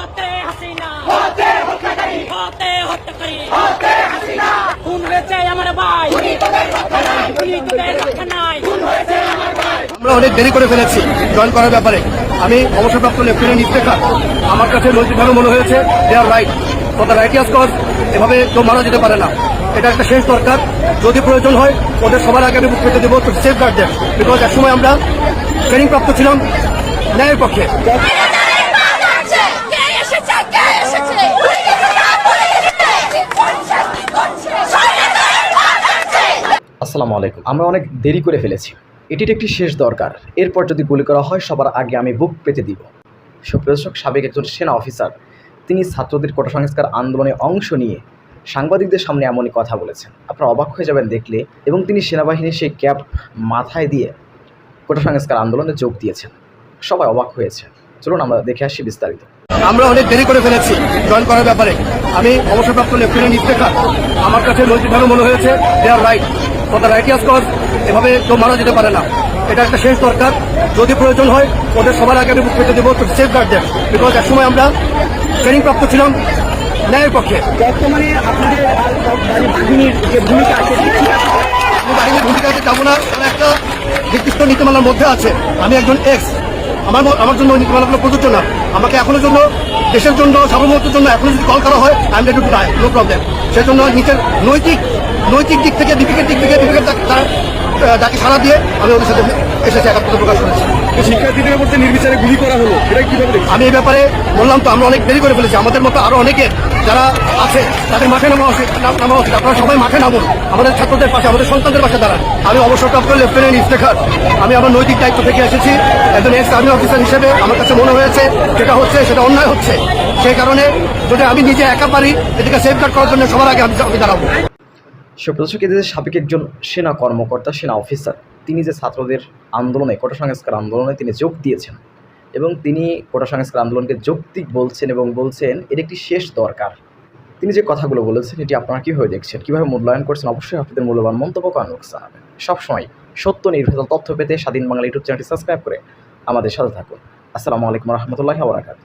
হতে হাসিনা। হতে হত্যাকারী হতে হত্যাকারী হতে হাসিনা। খুন হয়েছে আমার ভাই। খুনি তোদের রক্ষা নাই। খুনি তোদের রক্ষা নাই। খুন হয়েছে আমার ভাই। আমরা অনেক দেরি করে ফেলেছি জয়েন করার ব্যাপারে। আমি অবসরপ্রাপ্ত লেফটেন্যান্ট ইফতেখার। আমার কাছে নৈতিকভাবে মনে হয়েছে they are right for the righteous cause এভাবে কেউ মারা যেতে পারে না। এটা একটা শেষ দরকার। যদি প্রয়োজন হয় ওদের সবার আগে আমি বুক পেতে দেবো সেফ গার্ড দেন বিকজ এক সময় আমরা ট্রেনিং প্রাপ্ত ছিলাম ন্যায়ের পক্ষে কে এসেছে কে এসেছে আসসালামু আলাইকুম। আমরা অনেক দেরি করে ফেলেছি। এটির একটি শেষ দরকার। এরপর যদি গুলি করা হয়, সবার আগে আমি বুক পেতে দিব। সুপ্রদর্শক সাবেক একজন সেনা অফিসার, তিনি ছাত্রদের কোটা সংস্কার আন্দোলনে অংশ নিয়ে সাংবাদিকদের সামনে এমনই কথা বলেছেন। আপনারা অবাক হয়ে যাবেন দেখলে এবং তিনি সেনাবাহিনীর সেই ক্যাপ মাথায় দিয়ে কোটা সংস্কার আন্দোলনে যোগ দিয়েছেন। সবাই অবাক হয়েছে। চলুন আমরা দেখে আসি বিস্তারিত। আমরা অনেক দেরি করে ফেলেছি। জয়েন করার ব্যাপারে। আমি অবসরপ্রাপ্ত লেফটেন্যান্ট ইফতেখার আমার কাছে নৈতিকভাবে মনে হয়েছে they are right for the righteous cause এভাবে কেউ মারা যেতে পারে না। এটা একটা শেষ দরকার। যদি প্রয়োজন হয় ওদের সবার আগে আমি বুক পেতে দেবো তো সেফ গার্ড দেন বিকজ এক সময় আমরা ট্রেনিং প্রাপ্ত ছিলাম ন্যায়ের পক্ষে। বর্তমানে আপনাদের বাহিনীর যে ভূমিকা আছে আমি বাহিনীর ভূমিকাতে যাব না একটা নির্দিষ্ট নীতিমালার মধ্যে আছে। আমি একজন এক্স আমার আমার জন্য নীতিমালাগুলো প্রযোজ্য না। আমাকে এখনও জন্য, দেশের জন্য, সার্বভৌমত্বের জন্য এখনও যদি কল করা হয় আমি ready to die no problem সেজন্য নিজের নৈতিক নৈতিক দিক থেকে দীপিকের দিক থেকে দীপিকের ডাকে সারা দিয়ে আমি ওদের সাথে এসেছি একাত্মতা প্রকাশ করেছি। শিক্ষার্থীদের মধ্যে নির্বিচারে গুলি করা হলো এটা কীভাবে আমি এই ব্যাপারে বললাম তো আমরা অনেক দেরি করে ফেলেছি। আমাদের মতো আরও অনেকে যারা আছে তাদের মাঠে নামা উচিত নাম- উচিত। আপনারা সবাই মাঠে নামুন। আমাদের ছাত্রদের পাশে আমাদের সন্তানদের পাশে দাঁড়ান। আমি অবসরপ্রাপ্ত লেফটেন্যান্ট ইফতেখার আমি আমার নৈতিক দায়িত্ব থেকে এসেছি। একজন এক্স আর্মি অফিসার হিসেবে আমার কাছে মনে হয়েছে যেটা হচ্ছে সেটা অন্যায় হচ্ছে। সেই কারণে যদি আমি নিজে একা পারি এটাকে সেফগার্ড করার জন্য সবার আগে আমি আমি দাঁড়াবো। সুপ্রদর্শক এদের সাবেক একজন সেনা কর্মকর্তা, সেনা অফিসার তিনি যে ছাত্রদের আন্দোলনে, কোটা সংস্কার আন্দোলনে তিনি যোগ দিয়েছেন এবং তিনি কোটা সংস্কার আন্দোলনকে যৌক্তিক বলছেন এবং বলছেন, এর একটি শেষ দরকার। তিনি যে কথাগুলো বলেছেন, এটি আপনারা কীভাবে দেখছেন? কীভাবে মূল্যায়ন করছেন? অবশ্যই আপনাদের মূল্যবান মন্তব্য কমেন্ট জানাবেন সবসময় সত্য, নির্ভেজাল তথ্য পেতে স্বাধীন বাংলা ইউটিউব চ্যানেলটি সাবস্ক্রাইব করে আমাদের সাথে থাকুন। আসসালামু আলাইকুম রহমতুল্লাহ ওবরাকাত